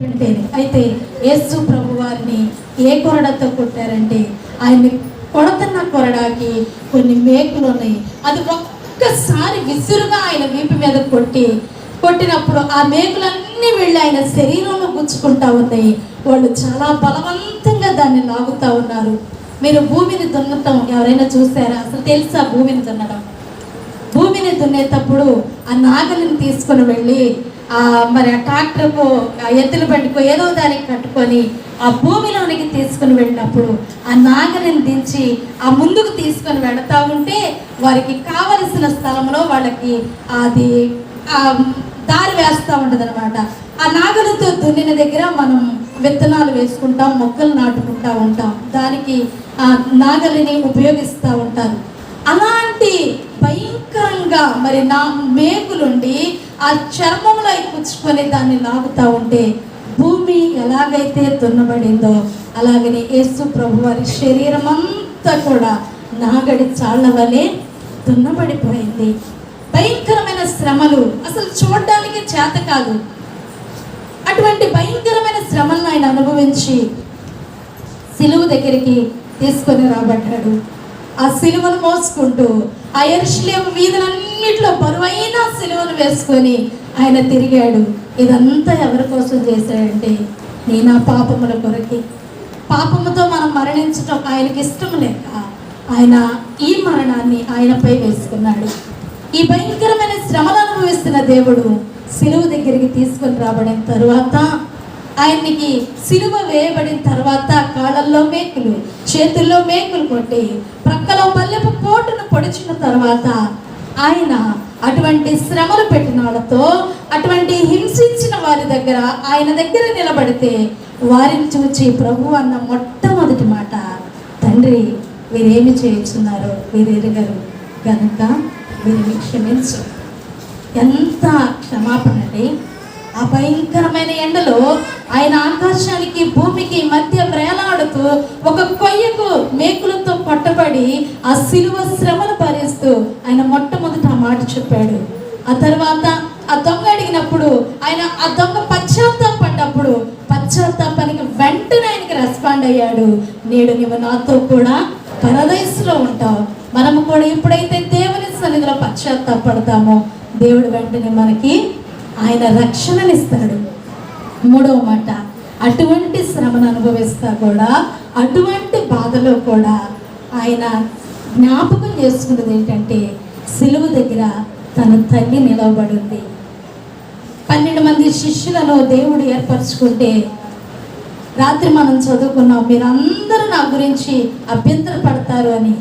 అయితే యేసు ప్రభు వారిని ఏ కొరడతో కొట్టారంటే ఆయన్ని కొడుతున్న కొరడాకి కొన్ని మేకులు ఉన్నాయి. అది ఒక్కసారి విసురుగా ఆయన వీపు మీద కొట్టి కొట్టినప్పుడు ఆ మేకులన్నీ వెళ్ళి ఆయన శరీరంలో గుచ్చుకుంటా ఉన్నాయి. వాళ్ళు చాలా బలవంతంగా దాన్ని లాగుతా ఉన్నారు. మీరు భూమిని దున్నటం ఎవరైనా చూసారా? అసలు తెలుసా భూమిని దున్నడం? భూమిని దున్నేటప్పుడు ఆ నాగలిని తీసుకొని వెళ్ళి మరి ఆ ట్రాక్టర్కు ఆ ఎత్తుల బండికో ఏదో దానికి కట్టుకొని ఆ భూమిలోనికి తీసుకొని వెళ్ళినప్పుడు ఆ నాగలిని దించి ఆ ముందుకు తీసుకొని వెళతా ఉంటే వారికి కావలసిన స్థలంలో వాళ్ళకి అది దారి వేస్తూ ఉంటుంది అనమాట ఆ నాగలితో దున్నిన దగ్గర మనం విత్తనాలు వేసుకుంటాం మొక్కలు నాటుకుంటా ఉంటాం. దానికి ఆ నాగలిని ఉపయోగిస్తూ ఉంటారు. అలాంటి భయంకరంగా మరి నా మేకులుండి ఆ చర్మంలో పుచ్చుకొని దాన్ని లాగుతూ ఉంటే భూమి ఎలాగైతే దున్నబడిందో అలాగనే యేసు ప్రభు వారి శరీరం అంతా కూడా నాగడి చాళ్ళ వలె దున్నబడిపోయింది. భయంకరమైన శ్రమలు. అసలు చూడడానికి చేత కాదు. అటువంటి భయంకరమైన శ్రమలను ఆయన అనుభవించి సిలువు దగ్గరికి తీసుకొని రాబడ్డాడు ఆ సిలువను మోసుకుంటూ ఆ ఎరుషులేం వీధులన్నింటిలో బరువైన సిలువను వేసుకొని ఆయన తిరిగాడు. ఇదంతా ఎవరి కోసం చేశాడంటే నేను నా పాపముల కొరకి. పాపముతో మనం మరణించటం ఆయనకి ఇష్టం లేక ఆయన ఈ మరణాన్ని ఆయనపై వేసుకున్నాడు. ఈ భయంకరమైన శ్రమలు అనుభవిస్తున్న దేవుడు సిలువ దగ్గరికి తీసుకొని రాబడిన తరువాత ఆయనకి సిలువ వేయబడిన తర్వాత కాళ్ళల్లో మేకులు చేతుల్లో మేకులు కొట్టి ప్రక్కలో పల్లెపు పోటును పొడిచిన తర్వాత ఆయన అటువంటి శ్రమలు పెట్టిన వాళ్ళతో అటువంటి హింసించిన వారి దగ్గర ఆయన దగ్గర నిలబడితే వారిని చూచి ప్రభు అన్న మొట్టమొదటి మాట తండ్రి వీరేమి చేయించున్నారో? వీరెరగరు కనుక వీరిని క్షమించు. ఎంత క్షమాపణ అండి. ఆ భయంకరమైన ఎండలో ఆయన ఆకాశానికి భూమికి మధ్య వేలాడుతూ ఒక కొయ్యకు మేకులతో పట్టబడి ఆ సిలువ శ్రమను భరిస్తూ ఆయన మొట్టమొదట ఆ మాట చెప్పాడు. ఆ తర్వాత ఆ దొంగ అడిగినప్పుడు ఆయన ఆ దొంగ పశ్చాత్తాపడ్డప్పుడు పశ్చాత్తాపానికి వెంటనే ఆయనకి రెస్పాండ్ అయ్యాడు. నేడు నువ్వు నాతో కూడా పరదయసులో ఉంటావు. మనము కూడా ఎప్పుడైతే దేవుని సన్నిధిలో పశ్చాత్తాపడతామో దేవుడు వెంటనే మనకి ఆయన రక్షణనిస్తాడు. మూడవ మాట అటువంటి శ్రమను అనుభవిస్తా కూడా అటువంటి బాధలో కూడా ఆయన జ్ఞాపకం చేసుకున్నది ఏంటంటే సిలువ దగ్గర తన తల్లి నిలవబడింది. పన్నెండు మంది శిష్యులను దేవుడు ఏర్పరచుకుంటే రాత్రి మనం చదువుకున్నాం మీరందరూ నా గురించి అభ్యంతర పడతారు అని.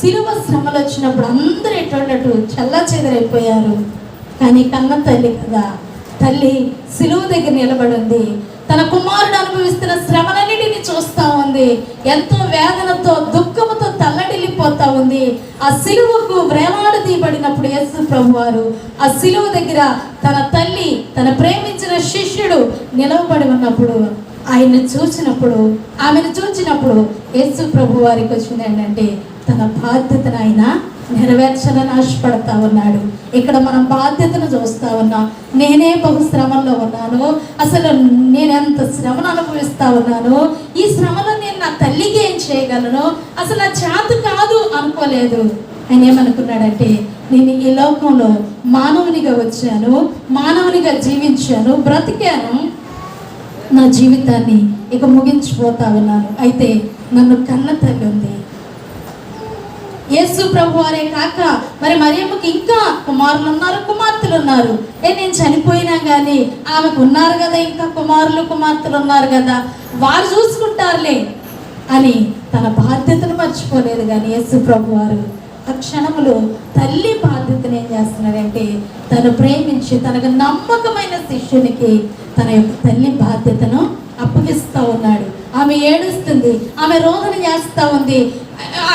సిలువ శ్రమలు వచ్చినప్పుడు అందరూ ఎటువంటి చల్లా చెదరైపోయారు. కానీ కన్న తల్లి కదా. తల్లి సిలువ దగ్గర నిలబడి ఉంది తన కుమారుడు అనుభవిస్తున్న శ్రమలన్నిటిని చూస్తా ఉంది. ఎంతో వేదనతో దుఃఖంతో తల్లడిల్లిపోతా ఉంది. ఆ సిలువకు వేలాడదీయబడినప్పుడు యేసు ప్రభు వారు ఆ సిలువ దగ్గర తన తల్లి తన ప్రేమించిన శిష్యుడు నిలవబడి ఉన్నప్పుడు ఆయన్ని చూసినప్పుడు ఆమెను చూసినప్పుడు యేసు ప్రభు వారికి వచ్చింది ఏంటంటే తన బాధ్యతను ఆయన నెరవేర్చాలని ఆశపడతా ఉన్నాడు ఇక్కడ మనం బాధ్యతను చూస్తా ఉన్నాం. నేనే బహు శ్రమంలో ఉన్నాను. అసలు నేను ఎంత శ్రమను అనుభవిస్తా ఉన్నాను? ఈ శ్రమలో నేను నా తల్లికి ఏం చేయగలను? అసలు నా చేత కాదు అనుకోలేదు. ఆయన ఏమనుకున్నాడంటే నేను ఈ లోకంలో మానవునిగా వచ్చాను మానవునిగా జీవించాను బ్రతికాను. నా జీవితాన్ని ఇక ముగించిపోతా ఉన్నాను. అయితే నన్ను కన్న తల్లి ఉంది. యేసు ప్రభు వారే కాక మరి మరియమ్మకి ఇంకా కుమారులు ఉన్నారు కుమార్తెలు ఉన్నారు ఏ నేను చనిపోయినా కానీ ఆమెకు ఉన్నారు కదా ఇంకా కుమారులు కుమార్తెలు ఉన్నారు కదా. వారు చూసుకుంటారులే అని తన బాధ్యతను మర్చిపోలేదు కానీ యేసు ప్రభు వారు ఆ క్షణంలో తల్లి బాధ్యతను ఏం చేస్తున్నాడంటే తను ప్రేమించి తనకు నమ్మకమైన శిష్యునికి తన యొక్క తల్లి బాధ్యతను అప్పగిస్తూ ఉన్నాడు. ఆమె ఏడుస్తుంది ఆమె రోదన చేస్తూ ఉంది.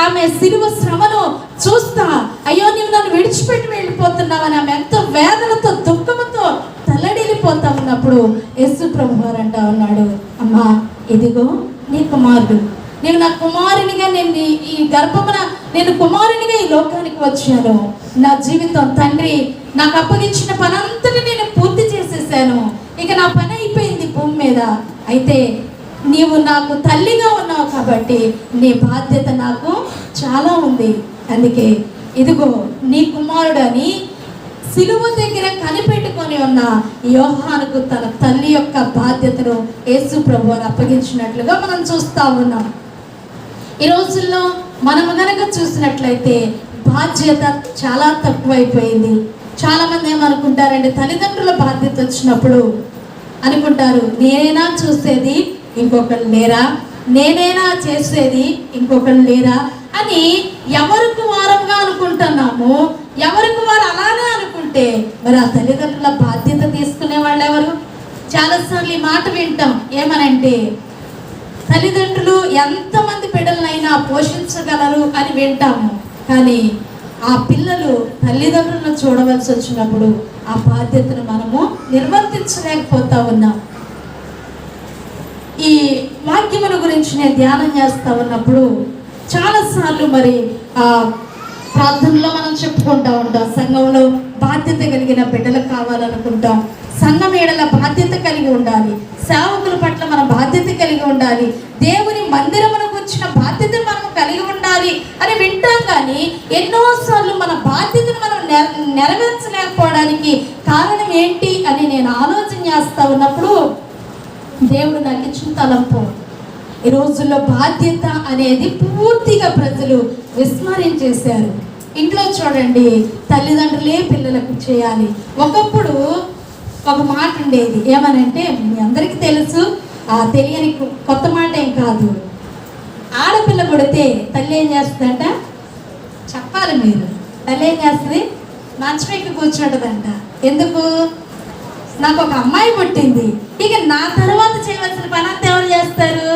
ఆమె సిలువ శ్రమను చూస్తా అయ్యో నీవు నన్ను విడిచిపెట్టి వెళ్ళిపోతున్నావని ఆమె ఎంతో వేదనతో దుఃఖంతో తల్లడిల్లిపోతా ఉన్నప్పుడు యేసు ప్రభువారు అంటా ఉన్నాడు అమ్మా ఇదిగో నీ కుమారుడు. నేను నా కుమారునిగా నేను ఈ- గర్భమున నేను కుమారునిగా ఈ లోకానికి వచ్చాను. నా జీవితం తండ్రి నాకు అప్పగించిన పనంతటి నేను పూర్తి చేసేసాను. ఇక నా పని అయిపోయింది భూమి మీద. అయితే నీవు నాకు తల్లిగా ఉన్నావు కాబట్టి నీ బాధ్యత నాకు చాలా ఉంది. అందుకే ఇదిగో నీ కుమారుడని సిలువ దగ్గర కనిపెట్టుకొని ఉన్న యోహానుకు తన తల్లి యొక్క బాధ్యతను యేసు ప్రభు అప్పగించినట్లుగా మనం చూస్తా ఉన్నాం. ఈ రోజుల్లో మనం గనక చూసినట్లయితే బాధ్యత చాలా తక్కువైపోయింది. చాలామంది ఏమనుకుంటారంటే తల్లిదండ్రుల బాధ్యత వచ్చినప్పుడు అనుకుంటారు నేనైనా చూసేది ఇంకొకరు లేరా? నేనైనా చేసేది ఇంకొకరు లేరా? అని ఎవరికి వారంగా అనుకుంటున్నాము? ఎవరికి వారు అలానే అనుకుంటే మరి ఆ తల్లిదండ్రుల బాధ్యత తీసుకునే వాళ్ళు ఎవరు? చాలాసార్లు ఈ మాట వింటాం. ఏమనంటే తల్లిదండ్రులు ఎంతమంది బిడ్డలనైనా పోషించగలరు అని వింటాము. కానీ ఆ పిల్లలు తల్లిదండ్రులను చూడవలసి వచ్చినప్పుడు ఆ బాధ్యతను మనము నిర్వర్తించలేకపోతా ఉన్నాం. ఈ వాక్యముల గురించి నేను ధ్యానం చేస్తా ఉన్నప్పుడు చాలాసార్లు మరి ఆ ప్రార్థనలో మనం చెప్పుకుంటా ఉంటాం. సంఘంలో బాధ్యత కలిగిన బిడ్డలు కావాలనుకుంటాం సంఘం ఏడల బాధ్యత కలిగి ఉండాలి. సేవకుల పట్ల మనం బాధ్యత కలిగి ఉండాలి. దేవుని మందిరమునకు వచ్చిన బాధ్యత మనం కలిగి ఉండాలి అని వింటాం కానీ ఎన్నోసార్లు మన బాధ్యతను మనం నెరవేర్చలేకపోవడానికి కారణం ఏంటి అని నేను ఆలోచన చేస్తా ఉన్నప్పుడు దేవుడు నాకు ఇచ్చిన తలంపు. ఈ రోజుల్లో బాధ్యత అనేది పూర్తిగా ప్రజలు విస్మరించేశారు. ఇంట్లో చూడండి తల్లిదండ్రులే పిల్లలకు చేయాలి. ఒకప్పుడు ఒక మాట ఉండేది ఏమనంటే మీ అందరికీ తెలుసు ఆ తెలియని కొత్త మాట ఏం కాదు. ఆడపిల్ల కొడితే తల్లి ఏం చేస్తుందంట? చెప్పాలి మీరు. తల్లి ఏం చేస్తుంది? మంచం ఎక్కి కూర్చుంటదంట. ఎందుకు? నాకు ఒక అమ్మాయి పుట్టింది. ఇక నా తర్వాత చేయవలసిన పని అంతా ఎవరు చేస్తారు?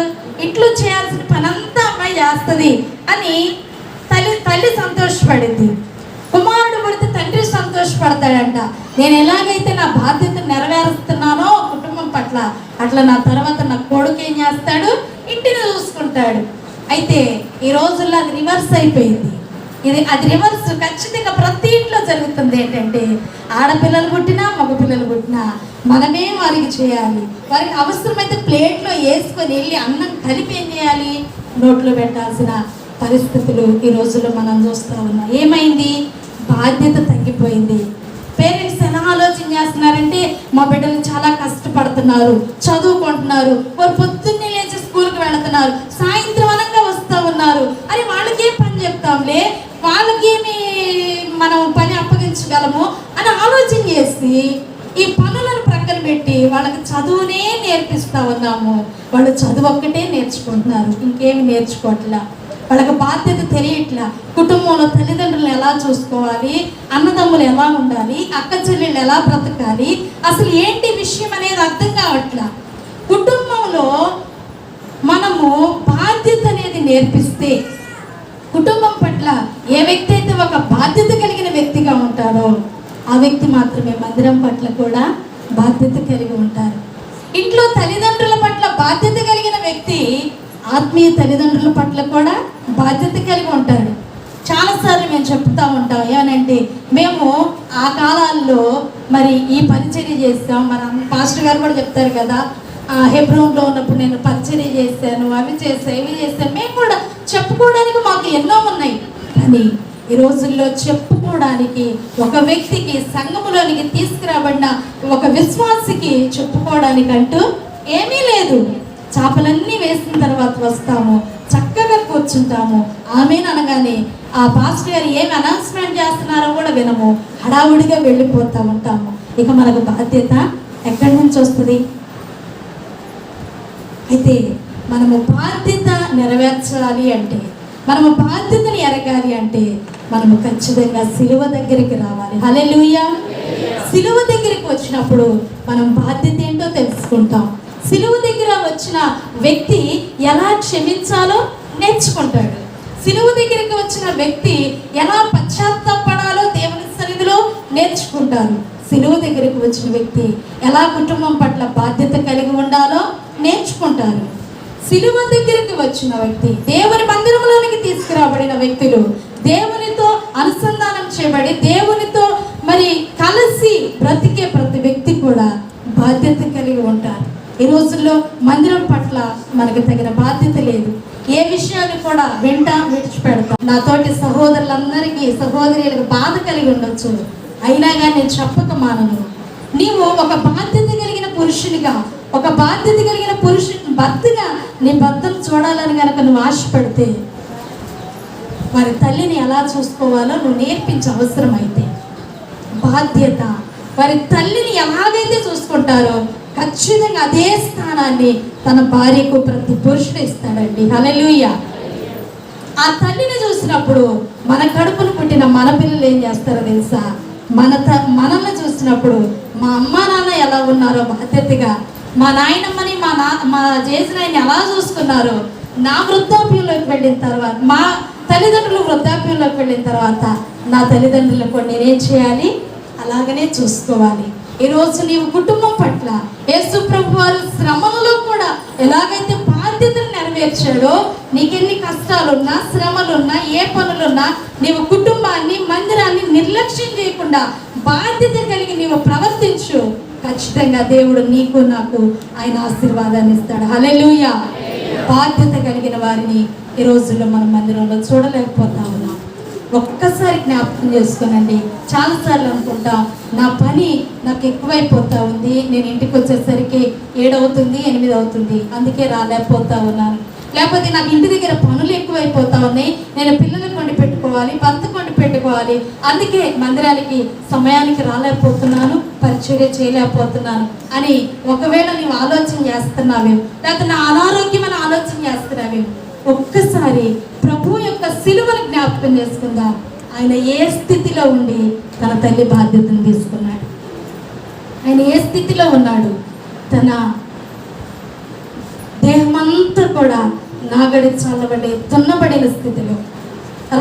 ఇంట్లో చేయాల్సిన పని అంతా అమ్మాయి చేస్తుంది అని తల్లి తల్లి సంతోషపడింది. కుమారుడు పుడితే తండ్రి సంతోషపడతాడంట. నేను ఎలాగైతే నా బాధ్యత నెరవేరుస్తున్నానో కుటుంబం పట్ల అట్లా నా తర్వాత నా కొడుకు ఏం చేస్తాడు? ఇంటిని చూసుకుంటాడు. అయితే ఈ రోజుల్లో అది రివర్స్ అయిపోయింది. ఇది అది రివర్స్ ఖచ్చితంగా ప్రతి ఇంట్లో జరుగుతుంది ఏంటంటే ఆడపిల్లలు పుట్టినా మగపిల్లలు పుట్టినా మనమే వారికి చేయాలి. వారికి అవసరమైతే ప్లేట్లో వేసుకొని వెళ్ళి అన్నం కలిపి ఏం చేయాలి? నోట్లో పెట్టాల్సిన పరిస్థితులు ఈ రోజుల్లో మనం చూస్తూ ఉన్నాం. ఏమైంది? బాధ్యత తగ్గిపోయింది. పేరెంట్స్ ఎలా ఆలోచన చేస్తున్నారంటే మా బిడ్డలు చాలా కష్టపడుతున్నారు చదువుకుంటున్నారు వారు పొద్దున్నే లేచి స్కూల్కి వెళుతున్నారు సాయంత్రం అనగా వస్తూ ఉన్నారు. అని వాళ్ళకి ఏం పని చెప్తాంలే? వాళ్ళకేమి మనం పని అప్పగించగలము అని ఆలోచన చేసి ఈ పనులను ప్రక్కన పెట్టి వాళ్ళకి చదువునే నేర్పిస్తూ ఉన్నాము. వాళ్ళు చదువు ఒక్కటే నేర్చుకుంటున్నారు. ఇంకేమి నేర్చుకోవట్లా. వాళ్ళకి బాధ్యత తెలియట్లా. కుటుంబంలో తల్లిదండ్రులను ఎలా చూసుకోవాలి? అన్నదమ్ములు ఎలా ఉండాలి? అక్క చెల్లెళ్ళు ఎలా బ్రతకాలి? అసలు ఏంటి విషయం అనేది అర్థం కావట్లా. కుటుంబంలో మనము బాధ్యత అనేది నేర్పిస్తే కుటుంబం పట్ల ఏ వ్యక్తి ఒక బాధ్యత కలిగిన వ్యక్తిగా ఉంటారో ఆ వ్యక్తి మాత్రమే మందిరం పట్ల కూడా బాధ్యత కలిగి ఉంటారు. ఇంట్లో తల్లిదండ్రుల పట్ల బాధ్యత కలిగిన వ్యక్తి ఆత్మీయ తల్లిదండ్రుల పట్ల కూడా బాధ్యత కలిగి ఉంటాడు. చాలాసార్లు మేము చెప్తా ఉంటాం ఏమనంటే మేము ఆ కాలాల్లో మరి ఈ పరిచర్య చేస్తాం. మన పాస్టర్ గారు కూడా చెప్తారు కదా ఆ హెబ్రోన్లో ఉన్నప్పుడు నేను పరిచర్య చేశాను అవి చేశాను ఇవి చేశాను మేము కూడా చెప్పుకోవడానికి మాకు ఎన్నో ఉన్నాయి. కానీ ఈ రోజుల్లో చెప్పుకోవడానికి ఒక వ్యక్తికి సంఘములోనికి తీసుకురాబడిన ఒక విశ్వాసికి చెప్పుకోవడానికంటూ ఏమీ లేదు. చేపలన్నీ వేసిన తర్వాత వస్తాము. చక్కగా కూర్చుంటాము. ఆమెను అనగానే ఆ పాస్టర్ గారు ఏమి అనౌన్స్మెంట్ చేస్తున్నారో కూడా వినము. హడావుడిగా వెళ్ళిపోతూ ఉంటాము. ఇక మనకు బాధ్యత ఎక్కడి నుంచి వస్తుంది? అయితే మనము బాధ్యత నెరవేర్చాలి అంటే మనము బాధ్యతను ఎరగాలి అంటే మనము ఖచ్చితంగా సిలువ దగ్గరికి రావాలి. హలే సిలువ దగ్గరికి వచ్చినప్పుడు మనం బాధ్యత ఏంటో తెలుసుకుంటాం. సిలువ దగ్గర వచ్చిన వ్యక్తి ఎలా క్షమించాలో నేర్చుకుంటాడు. సిలువ దగ్గరికి వచ్చిన వ్యక్తి ఎలా పశ్చాత్తాపడాలో దేవుని సన్నిధిలో నేర్చుకుంటారు. సిలువ దగ్గరికి వచ్చిన వ్యక్తి ఎలా కుటుంబం పట్ల బాధ్యత కలిగి ఉండాలో నేర్చుకుంటారు. సిలువ దగ్గరికి వచ్చిన వ్యక్తి దేవుని మందిరంలోనికి తీసుకురాబడిన వ్యక్తులు దేవునితో అనుసంధానం చేయబడి దేవునితో మరి కలిసి బ్రతికే ప్రతి వ్యక్తి కూడా బాధ్యత కలిగి ఉంటారు. ఈ రోజుల్లో మందిరం పట్ల మనకు తగిన బాధ్యత లేదు. ఏ విషయాన్ని కూడా వింటా విడిచిపెడతాం. నా తోటి సహోదరులందరికీ సహోదరులకు బాధ కలిగి ఉండొచ్చు. అయినా కానీ నేను చెప్పక మానను. నీవు ఒక బాధ్యత కలిగిన పురుషునిగా ఒక బాధ్యత కలిగిన పురుషు భర్తగా నీ భర్తను చూడాలని కనుక నువ్వు ఆశపడితే వారి తల్లిని ఎలా చూసుకోవాలో నువ్వు నేర్పించే అవసరం అయితే బాధ్యత. వారి తల్లిని ఎలాగైతే చూసుకుంటారో ఖచ్చితంగా అదే స్థానాన్ని తన భార్యకు ప్రతి పురుషుడు ఇస్తాడండి. హల్లెలూయ. ఆ తల్లిని చూసినప్పుడు మన కడుపును పుట్టిన మన పిల్లలు ఏం చేస్తారో తెలుసా? మన త మనల్ని చూసినప్పుడు మా అమ్మ నాన్న ఎలా ఉన్నారో బాధ్యతగా మా నాయనమ్మని మా నా మా జేజనాయన్ని ఎలా చూసుకున్నారో నా వృద్ధాప్యంలోకి వెళ్ళిన తర్వాత మా తల్లిదండ్రులు వృద్ధాప్యంలోకి వెళ్ళిన తర్వాత నా తల్లిదండ్రులకు నేనేం చేయాలి? అలాగనే చూసుకోవాలి. ఈరోజు నీవు కుటుంబం పట్ల యేసు ప్రభు వారు శ్రమంలో కూడా ఎలాగైతే బాధ్యతలు నెరవేర్చాడో నీకెన్ని కష్టాలున్నా శ్రమలున్నా ఏ పనులున్నా నీవు కుటుంబాన్ని మందిరాన్ని నిర్లక్ష్యం చేయకుండా బాధ్యత కలిగి నీవు ప్రవర్తించు. ఖచ్చితంగా దేవుడు నీకు నాకు ఆయన ఆశీర్వాదాన్ని ఇస్తాడు. హలెలుయా బాధ్యత కలిగిన వారిని ఈ రోజుల్లో మనం మందిరంలో చూడలేకపోతా ఉన్నాం ఒక్కసారి జ్ఞాపకం చేసుకోనండి. చాలాసార్లు అనుకుంటాం నా పని నాకు ఎక్కువైపోతా ఉంది. నేను ఇంటికి వచ్చేసరికి ఏడవుతుంది ఎనిమిది అవుతుంది అందుకే రాలేకపోతా ఉన్నాను. లేకపోతే నాకు ఇంటి దగ్గర పనులు ఎక్కువైపోతా ఉన్నాయి నేను పిల్లలకు కొండి పెట్టుకోవాలి భర్త కొండి పెట్టుకోవాలి. అందుకే మందిరానికి సమయానికి రాలేకపోతున్నాను పరిచర్య చేయలేకపోతున్నాను అని ఒకవేళ నీవు ఆలోచన చేస్తున్నావేమో లేకపోతే నా అనారోగ్యం అని ఆలోచన చేస్తున్నావేమో ఒక్కసారి ప్రభు యొక్క సిలువను జ్ఞాపకం చేసుకుందాం. ఆయన ఏ స్థితిలో ఉండి తన తల్లి బాధ్యతను తీసుకున్నాడు? ఆయన ఏ స్థితిలో ఉన్నాడు? తన దేహమంతా కూడా నాగడి చల్లబడి తున్నబడిన స్థితిలో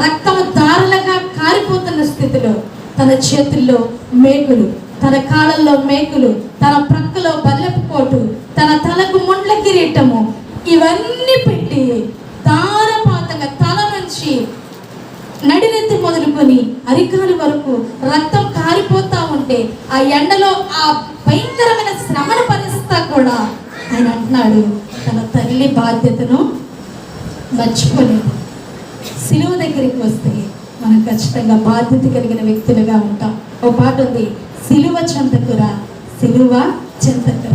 రక్తము దారులుగా కారిపోతున్న స్థితిలో తన చేతుల్లో మేకులు తన కాళ్ళల్లో మేకులు తన ప్రక్కలో బల్లెపు కోటు తన తలకు ముండ్ల కిరీటము ఇవన్నీ పెట్టి దారపాతంగా తల నుంచి నడినెత్తి మొదలుకొని అరికాలు వరకు రక్తం కారిపోతా ఉంటే ఆ ఎండలో ఆ భయంకరమైన శ్రమను భరిస్తా కూడా ఆయన అంటున్నాడు. తన తల్లి బాధ్యతను మర్చిపోలేదు సిలువ దగ్గరికి వస్తే మనం ఖచ్చితంగా బాధ్యత కలిగిన వ్యక్తులుగా ఉంటాం. ఓ పాట ఉంది సిలువ చెంతకుర సిలువ చెంతకుర.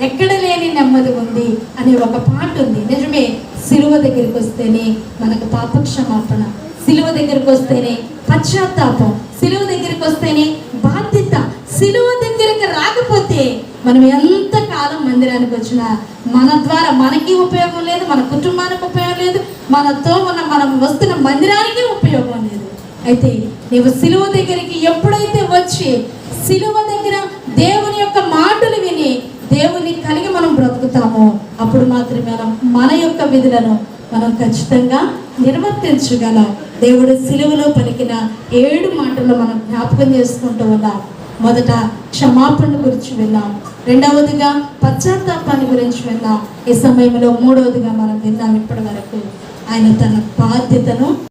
ఎక్కడ లేని నెమ్మది ఉంది అనే ఒక పాట ఉంది. నిజమే సిలువ దగ్గరికి వస్తేనే మనకు పాపక్షమాపణ. సిలువ దగ్గరికి వస్తేనే పశ్చాత్తాపం. సిలువ దగ్గరికి వస్తేనే బాధ్యత. సిలువ దగ్గరికి రాకపోతే మనం ఎంత కాలం మందిరానికి వచ్చినా మన ద్వారా మనకి ఉపయోగం లేదు మన కుటుంబానికి ఉపయోగం లేదు మనతో ఉన్న మనం వస్తున్న మందిరానికి ఉపయోగం లేదు. అయితే నీవు సిలువ దగ్గరికి ఎప్పుడైతే వచ్చి సిలువ దగ్గర దేవుని యొక్క మాటలు విని దేవుని కలిగి మనం బ్రతుకుతామో అప్పుడు మాత్రమే మనం మన యొక్క విధులను మనం ఖచ్చితంగా నిర్వర్తించగలం. దేవుడు సిలువలో పలికిన ఏడు మాటలు మనం జ్ఞాపకం చేసుకుంటూ ఉన్నాం. మొదట క్షమాపణ గురించి విన్నాం. రెండవదిగా పశ్చాత్తాపాన్ని గురించి విన్నాం. ఈ సమయంలో మూడవదిగా మనం విన్నాం ఇప్పటి వరకు ఆయన తన బాధ్యతను